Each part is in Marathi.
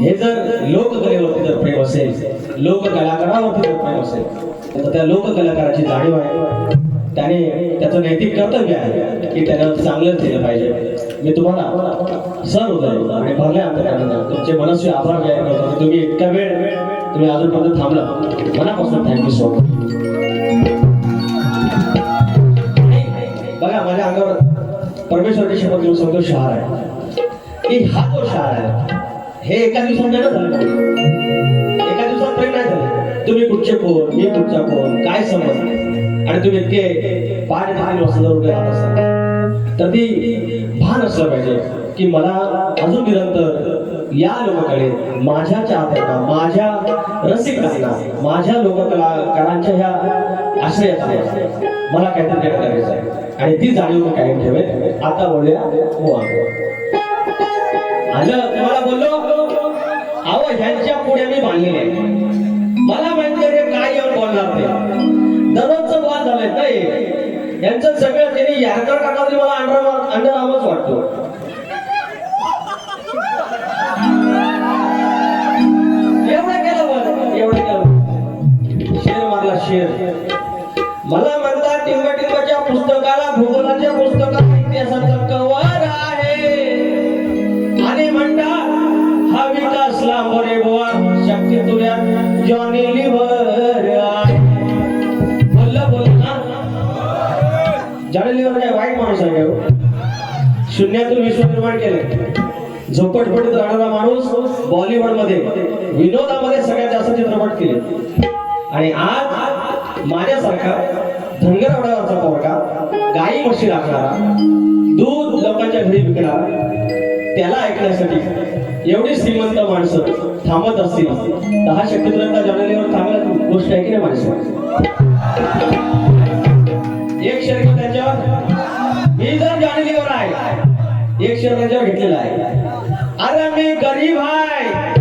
हे जर लोककलेवरती जर प्रेम असेल लोककलाकारावरती जर प्रेम असेल तर त्या लोककलाकाराची जाणीव आहे. त्याने त्याचं नैतिक कर्तव्य आहे की त्यानं चांगलंच केलं पाहिजे. मी तुम्हाला सर उदय आणि भरल्या अंतकरणानं तुमचे मनस्वी आभार व्यायाम करतो. की तुम्ही इतका वेळ तुम्ही अजूनपर्यंत थांबला. मनापासून थँक्यू सो मच बघा माझ्या अंगावर परमेश्वर शपथ घेऊन सांगतो शहार आहे. की हा जो शहार आहे हे एका दिवसात नाही झालं. एका दिवसात प्रेम नाही झालं. तुम्ही कुठचे कोण मी कुठचा कोण काय समज? आणि तुम्ही इतके पाच भान वाजता उभे राहत असाल. तर ती भान असलं पाहिजे की मला अजून निरंतर या लोकांकडे माझ्या चाहत्यांना माझ्या रसिकांना माझ्या लोककलाकारांच्या ह्या आश्रयाखाली मला काहीतरी व्यक्त करायचं आहे आणि ती जाणीव मी कायम ठेवेल आता बोलूया हो आलं? तुम्हाला बोललो? ह्यांच्या पुढे मी बांधलेले मला माहिती आहे काय येऊन बोलणार ते. दररोजचं वाद झालंय. नाही. यांचं सगळं त्यांनी यारकर टाका मला अंडर अंडर आवाज शून्यातून विश्व निर्माण केले. झोपटपटीत राहणारा माणूस बॉलिवूडमध्ये विनोदामध्ये सगळ्यात जास्त चित्रपट केले. आणि आज माझ्यासारखा धनगरवाड्यावरचा पोरका गाई म्हशी राखणारा दूध लोकांच्या घरी विकणारा त्याला ऐकण्यासाठी एवढी श्रीमंत माणसं थांबत असतील तर हा शक्यतो जमिनीवर चांगला गोष्ट आहे की नाही माणसं एक शरीर त्याच्यावर मी जर जाणलीवर आहे. एक शर्ट त्याच्यावर घेतलेला आहे. अरे मी गरीब आहे.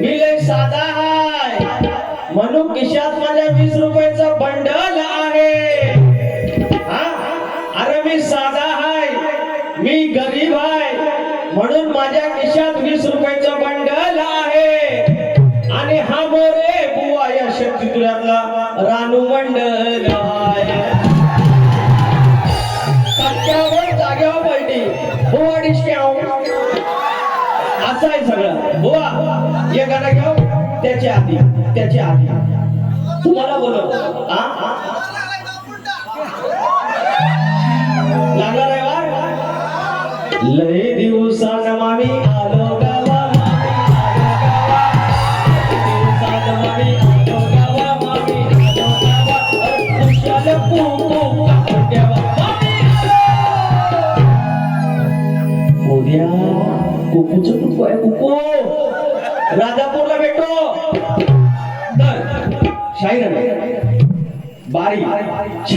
मी लय साधा आहे. म्हणून खिशात माझ्या वीस रुपयाचा बंडल आहे. अरे मी साधा आहे. मी गरीब आहे. म्हणून माझ्या खिशात वीस रुपयाचा बंडल त्याच्या आधी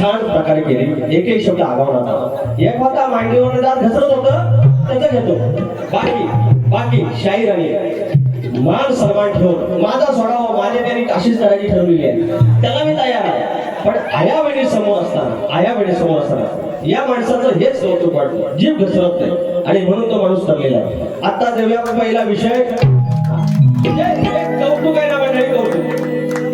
छान प्रकारे केली. एकही शब्द आगाव नव्हता एक होता मांडीवर घसरत होत त्याचं घेतो. बाकी बाकी शाहीराने मान सन्मान ठेवून माझा सोडावा माझ्या त्यांनी काशीच करायची ठरवलेली आहे. त्याला मी तयार आहे. पण आया वेळी समोर असताना आया वेळी समोर असताना या माणसाचं हेच कौतुक वाटतं. जीव घसरत नाही. आणि म्हणून तो माणूस ठरलेला आहे. आता देऊया पहिला विषय.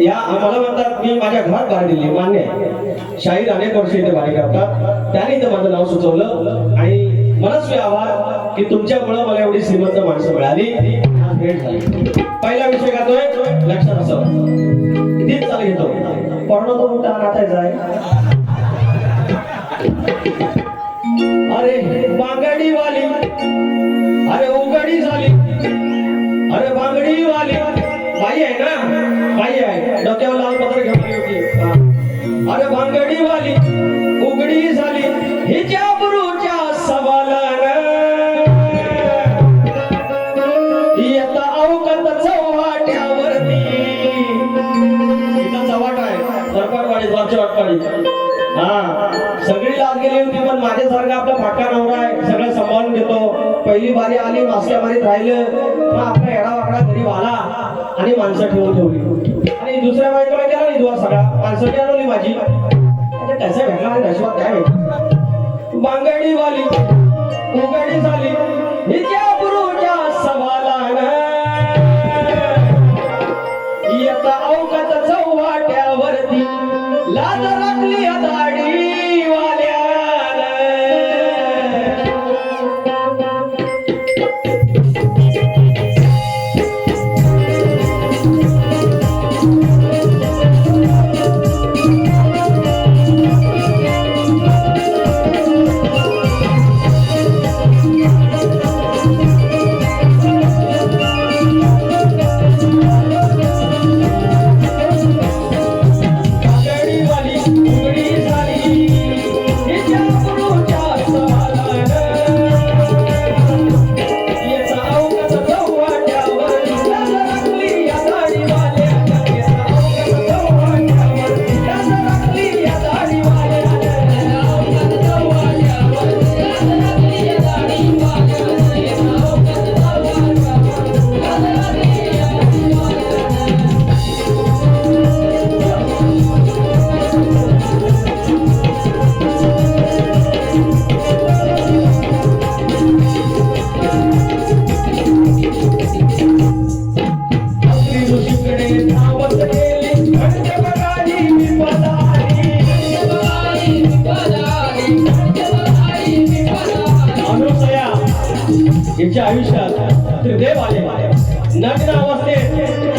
या आम्हाला म्हणतात मी माझ्या घरात बाहेर दिली मान्य आहे. शाहीर अनेक वर्ष इथे बाहेर करतात. त्याने तर माझं नाव सुचवलं आणि मनस्वी आभार की तुमच्यामुळं मला एवढी श्रीमंत माणसं मिळाली. भेट झाली. पहिला विषय गातोय लक्षात असं. तीच चालू घेतो. पर्ण तो मोठा नाचायचा आहे. अरे बांगडी वाली अरे उघडी झाली. बाई आहे. डोक्यावर लाल पत्र घेऊन आली होती. अरे बांगडी वाली उघडी झाली. हिच्या बुरूच्या सवालानं. येता अवकत चव्हाट्यावरती इथं चव्हाट आहे. सरकारवाडी वरच्या वाटपाडी हा. सगळी लाज गेली होती पण माझ्यासारखा आपला फाटका नवरा आहे. सगळं सांभाळून घेतो. पहिली बारी आली मास्क्या मारीत राहिलं. मग आपला एडा वाकडा घरी आला. आणि माणसं ठेवून ठेवली. आणि दुसऱ्या बायकोला गेला निधवा सगळा. माणसं ठेवली माझी म्हणजे कसं भेटला आणि नशिबात काय भेटलं? बांगडी वाली उघडी झाली. हिच्या गुरुच्या सवालानं येता अवकात चौवाट्यावरती लाज राखली या दाढी वाल्यानं त्यांच्या आयुष्यात त्रिदेव आले. नग्न अवस्थेत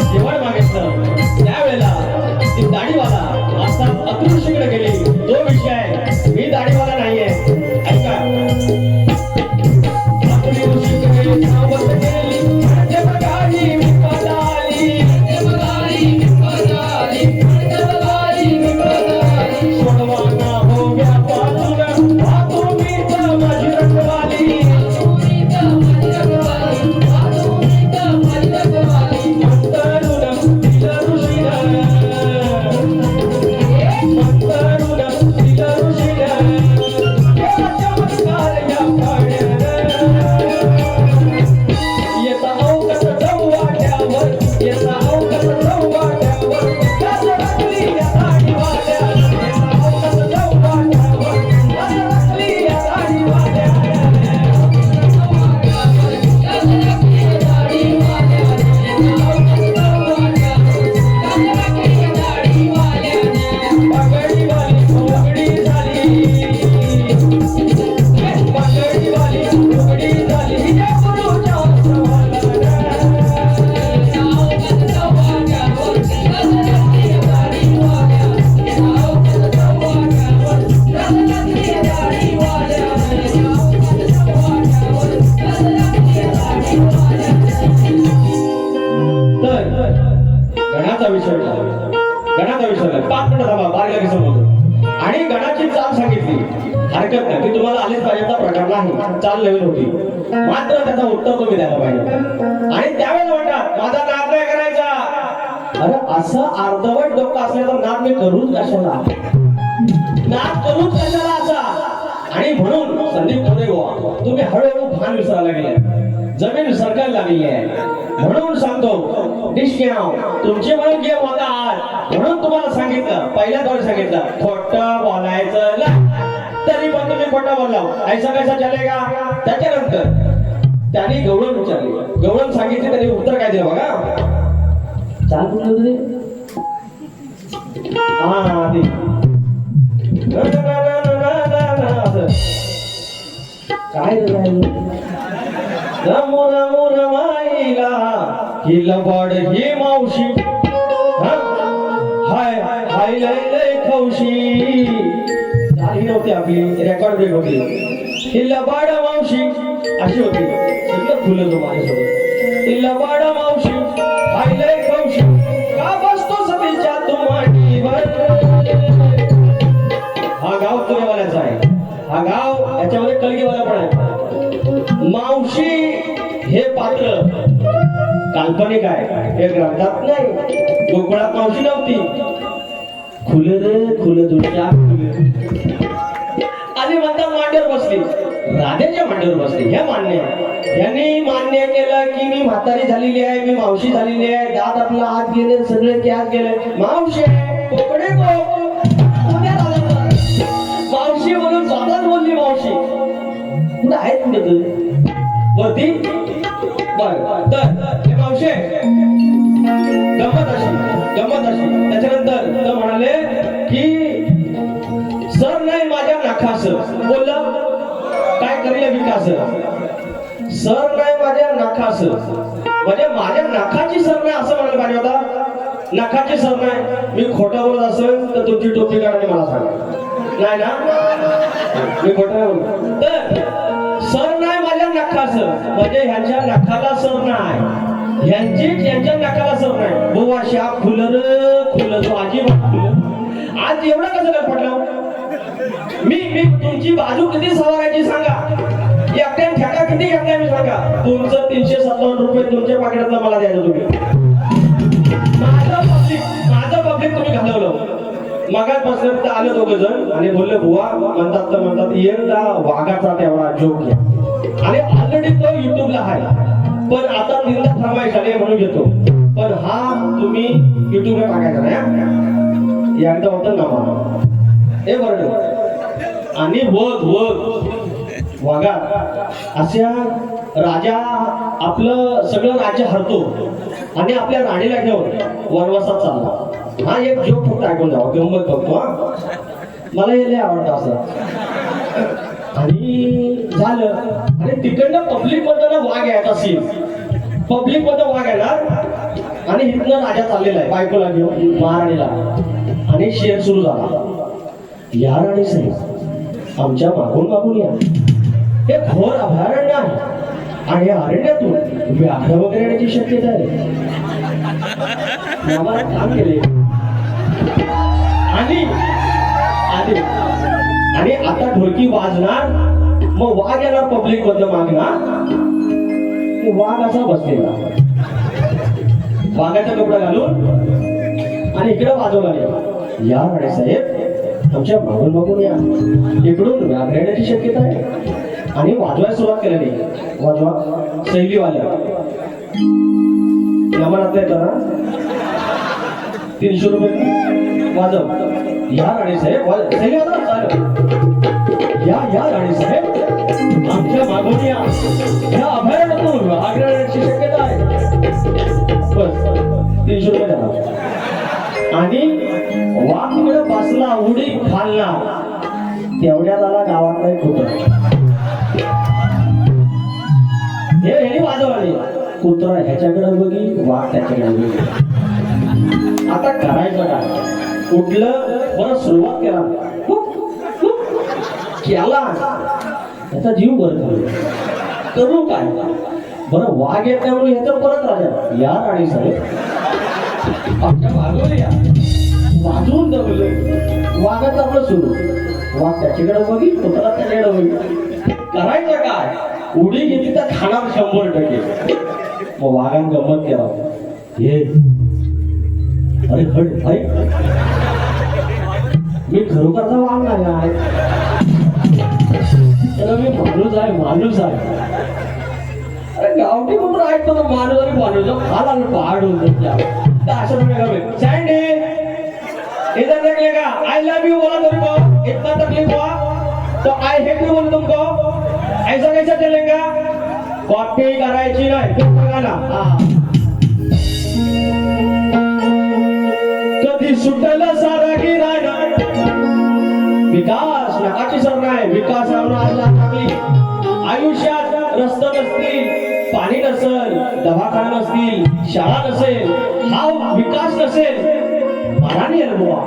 समजतो गणाची चाल सांगितली. हरकत नाही. की तुम्हाला आलेच पाहिजेचा प्रकार नाही. चाल नवीन होती. मात्र त्याचा उत्तर तुम्ही द्यायला पाहिजे. आणि त्यावेळेला म्हणतात माझा नाद नाही करायचा. अरे असं अर्धवट डोकं असल्याचा नाद मी करूच कशाला? नाद करूच कशाला असा? आणि म्हणून संदीप थोडे गोवा तुम्ही हळूहळू भान विसरायला गेलाय जमीन सरकायला लागली आहे. म्हणून सांगतो डिशक्याव तुमचे म्हणून गेम होता आज म्हणून तुम्हाला सांगितलं पहिल्या दौर सांगितलं खोटं बोलायचं तरी पण तुम्ही खोटं बोलला. ऐसा कैसा चलेगा? त्याच्यानंतर त्याने गवळण विचारली गवळण सांगितली तरी उत्तर काय दिलं बघा. चाल कुठलं हा ते काय रमू रमू रमाईला ही लबाड ही मावशी. हाय हाय लय लय खौशी झाली नव्हती आपली रेकॉर्ड ब्रेक होती. ही लबाड मावशी. अशी होती. फुलं तो माझ्यासोबत. ही लबाड काल्पनिक आहे. हे ग्रंथात नाही गोकुळात मावशी नव्हती. खुले रे खुले तुझ्या आणि म्हणता मांडीवर बसली. राधेच्या मांडीवर बसली. हे मान्य यांनी मान्य केलं की मी म्हातारी झालेली आहे मी मावशी झालेली आहे. दात आपला आत गेले सगळे ते आत गेले. मावशी कोकडे को मावशी म्हणून स्वतःच बोलली मावशी. कुठं आहेत कुठे तुम्ही वरती? बर तर गमत अशी त्याच्यानंतर तो म्हणाले की सर नाही माझ्या नाखास बोललं काय करील विकास सर नाही माझ्या नाखास म्हणजे माझ्या नाखाची सर नाही असं म्हणायला पाहिजे होता. नखाची सर नाही. मी खोटं बोलत असेल तर तुमची टोपी काढते मला सांगा. नाही ना? मी खोटं नाही तर सर नाही माझ्या नखास म्हणजे ह्यांच्या नखाला सर नाही. यांची यांच्या नाकाला सर नाही. बुवा शा फुलर खुल तो अजिबात फुल आज एवढं कसं काय पडलं मी मी तुमची बाजू किती सवारायची सांगा. एकट्या ठेका किती घेतलाय मी सांगा. तुमचं तीनशे सत्तावन्न रुपये तुमच्या पाकिटातलं मला द्यायचं तुम्ही. माझं पब्लिक माझं पब्लिक तुम्ही घालवलं. मगात बसले तर आले दोघ जण आणि बोलले बुवा म्हणतात तर म्हणतात एकदा वाघाचा तेवढा जोक घ्या आणि ऑलरेडी तो युट्यूबला आहे. पण आता निंदा थांबायची झाली म्हणून घेतो. पण हा तुम्ही युट्यूबला टाकायचा नाही यांचा एकदा होतं ना हे बरं. आणि वध वध. वागा अशा राजा आपलं सगळं राज्य हरतो. आणि आपल्या राणीला घेऊन वनवासात चालला. हा एक जोक फक्त ऐकून जावा गंमत बघतो हा. मला हे लय आवडतं असं. आणि झालं. आणि तिकडनं पब्लिक मधनं वाघ यायचा सीन पब्लिकमध्ये वाघ येणार. आणि इथनं राजा चाललेला आहे बायकोला घेऊन महाराणीला. आणि शेर सुरू झाला. या राणी साहेब आमच्या मागून मागून या. हे घोर अभयारण्य आहे. आणि या अरण्यातून व्याघ्र वगैरे येण्याची शक्यता आहे. आम्हाला काम केले. आणि आणि आणि आता ढोलकी वाजणार मग वाघ येणार पब्लिकबद्दल मागणार वाघ असा बसलेला. वाघाचा कपडा घालून आणि इकडे वाजवला नाही या राणे साहेब आमच्या मागून मागून या. इकडून व्याघ्र येण्याची शक्यता आहे. आणि वाजवायला सुरुवात केल्याने वाजवा. वाजवा शैलीवाल्या नमनात येतो ना? तीनशे रुपये. वाजव. या राणीसाहेब वाजव चालेल. या या राणीसाहेब आमच्या मागून या या अभयारण्यातून व्याघ्र येण्याची शक्यता आहे. बस तीनशे रुपये द्या. आणि वाघ तिकडे बसला उडी खाल्ला. तेवढ्यात आला गावात एक कुत्रा. हे ह्याने वाजवले. कुत्रा ह्याच्याकडे बघी वाघ त्याच्याकडे बघी. आता करायचं काय? कुठलं बरं सुरुवात केला? केला. त्याचा जीव बरं करू काय? बरं वाघ येत नाही म्हणून तर परत राजा. या राणी साहेब. आमच्या वाजवल्या वाजवून दमलं म्हणजे. वागाचं आपलं सुरू. वाघ त्याच्याकडे बघित कुत्रा त्याच्याकडे बघित करायचं काय? उडी घेतली तर खाणार शंभर टक्के. मग वाघान गमत केला. हे. अरे खड ऐक. मी खरोखरचा वाघ नाही आहे. त्याला मी माणूस आहे माणूस आहे. अरे गावठी कुठं आहेत ना माणूस? आणि माणूस खाला पहाड होऊन त्या अशा प्रकारे सँडी इधर निकलेगा आई लव यू बोला तुमको. इतना तकलीफ हुआ तो आई हेट यू बोल तुमको. ऐसा कैसा चलेगा? कॉपी करायची नाही. तू बघा ना हा. कधी सुटल सारा गिरायला विकास नकाची सर नाही विकास आज टाकली. आयुष्यात रस्ते नसतील पाणी नसेल दवाखाना नसतील शाळा नसेल हा विकास नसेल. मनाने आहे बुवा.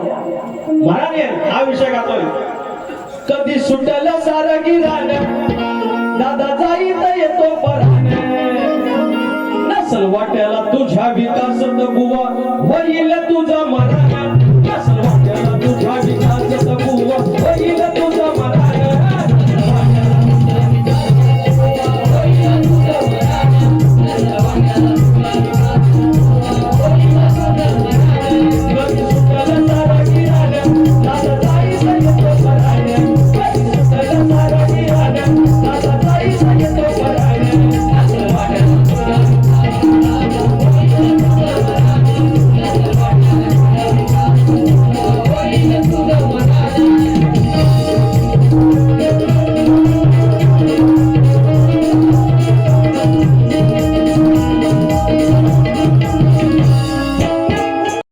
मराठी आहे हा विषय गातोय. कधी सुटल सारं गिराण दादा जाईत येतो पराने नसल वाट्याला तुझ्या विकासात बुवा होईल तुझा मन